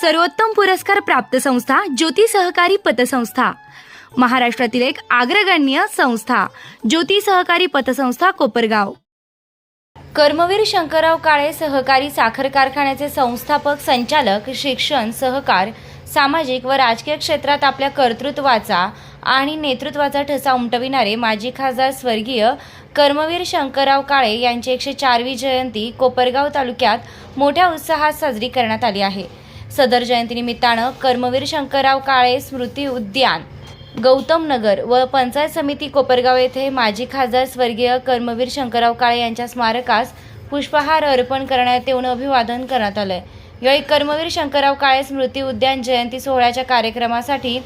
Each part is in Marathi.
सर्वोत्तम पुरस्कार प्राप्त संस्था ज्योती सहकारी पतसंस्था. महाराष्ट्रातील एक अग्रगण्य संस्था ज्योती सहकारी पतसंस्था कोपरगाव. कर्मवीर शंकरराव काळे सहकारी साखर कारखान्याचे संस्थापक संचालक शिक्षण सहकार सामाजिक व राजकीय क्षेत्रात आपल्या कर्तृत्वाचा आणि नेतृत्वाचा ठसा उमटविणारे माजी खासदार स्वर्गीय कर्मवीर शंकरराव काळे यांची एकशे चारवी जयंती कोपरगाव तालुक्यात मोठ्या उत्साहात साजरी करण्यात आली आहे. सदर जयंतीनिमित्तानं कर्मवीर शंकरराव काळे स्मृती उद्यान गौतम नगर व पंचायत समिती कोपरगाव येथे माजी खासदार स्वर्गीय कर्मवीर शंकरराव काळे यांच्या स्मारकास पुष्पहार अर्पण करण्यात येऊन अभिवादन करण्यात आलंय. यावेळी कर्मवीर शंकरराव काळे स्मृती उद्यान जयंती सोहळ्याच्या कार्यक्रमासाठी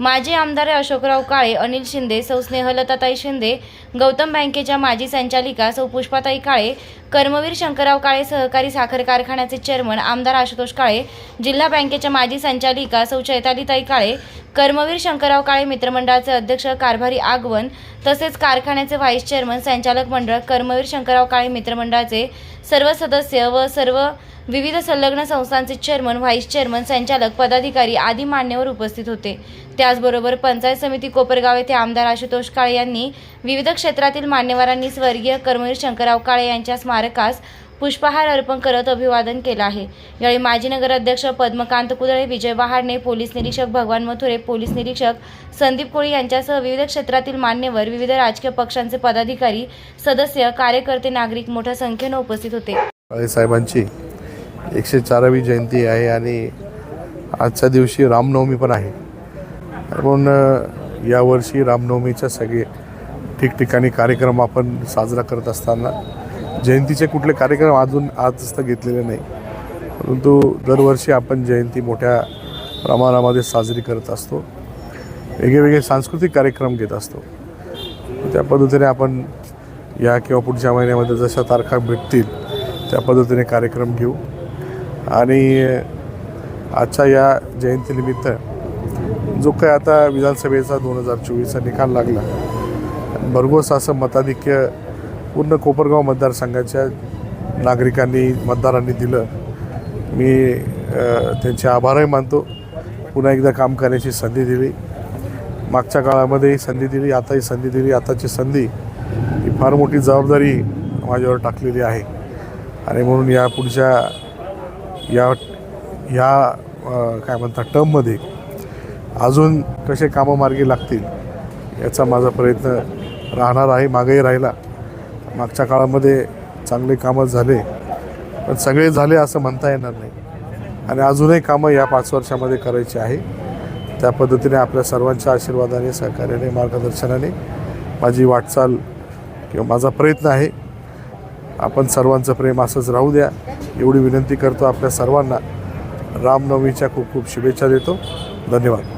माजी आमदार अशोकराव काळे अनिल शिंदे सौ स्नेहलताताई शिंदे गौतम बँकेच्या माजी संचालिका सौ पुष्पाताई काळे कर्मवीर शंकरराव काळे सहकारी साखर कारखान्याचे चेअरमन आमदार आशुतोष काळे जिल्हा बँकेच्या माजी संचालिका सौ चैतालीताई काळे कर्मवीर शंकरराव काळे मित्रमंडळाचे अध्यक्ष कारभारी आगवन तसेच कारखान्याचे व्हाईस चेअरमन संचालक मंडळ कर्मवीर शंकरराव काळे मित्रमंडळाचे सर्व सदस्य व सर्व विविध संलग्न संस्थांचे चेअरमन व्हाईस चेअरमन संचालक पदाधिकारी आदी मान्यवर उपस्थित होते. त्याचबरोबर पंचायत समिती कोपरगाव येथे आमदार आशुतोष काळे यांनी विविध क्षेत्रातील मान्यवरांनी स्वर्गीय कर्मवीर शंकरराव काळे यांच्या स्मारकास पुष्पहार अर्पण करत अभिवादन केलं आहे. यावेळी माजी नगराध्यक्ष पद्मकांत कुदळे विजय बहाडणे पोलीस निरीक्षक भगवान मथुरे पोलीस निरीक्षक संदीप कोळी यांच्यासह विविध क्षेत्रातील मान्यवर विविध राजकीय पक्षांचे पदाधिकारी सदस्य कार्यकर्ते नागरिक मोठ्या संख्येनं उपस्थित होते. साहेबांची एकशे चारावी जयंती आहे आणि आजच्या दिवशी रामनवमी पण आहे. म्हणून यावर्षी रामनवमीच्या सगळे ठिकठिकाणी कार्यक्रम आपण साजरा करत असताना जयंतीचे कुठले कार्यक्रम अजून आज तर घेतलेले नाही. परंतु दरवर्षी आपण जयंती मोठ्या प्रमाणामध्ये साजरी करत असतो. वेगळेवेगळे सांस्कृतिक कार्यक्रम घेत असतो. त्या पद्धतीने आपण या किंवा पुढच्या महिन्यामध्ये जशा तारखा भेटतील त्या पद्धतीने कार्यक्रम घेऊ. आणि आजच्या या जयंतीनिमित्त जो काय आता विधानसभेचा दोन हजार चोवीसचा निकाल लागला भरघोस असं मताधिक्य पूर्ण कोपरगाव मतदारसंघाच्या नागरिकांनी मतदारांनी दिलं. मी त्यांचे आभारही मानतो. पुन्हा एकदा काम करण्याची संधी दिली. मागच्या काळामध्येही संधी दिली आताही संधी दिली. आताची संधी ही फार मोठी जबाबदारी माझ्यावर टाकलेली आहे. आणि म्हणून या पुढच्या या ह्या काय म्हणतात टर्ममध्ये अजून कसे कामं मार्गी लागतील याचा माझा प्रयत्न राहणार आहे मागेही राहिला. मागच्या काळामध्ये चांगले कामं झाले. पण सगळे झाले असं म्हणता येणार नाही. आणि अजूनही कामं या पाच वर्षामध्ये करायची आहे. त्या पद्धतीने आपल्या सर्वांच्या आशीर्वादाने सहकार्याने मार्गदर्शनाने माझी वाटचाल किंवा माझा प्रयत्न आहे. आपण सर्वांचं प्रेम असंच राहू द्या. एवढी विनंती करतो आपल्या सर्वांना. रामनवमीच्या खूप खूप शुभेच्छा देतो. धन्यवाद.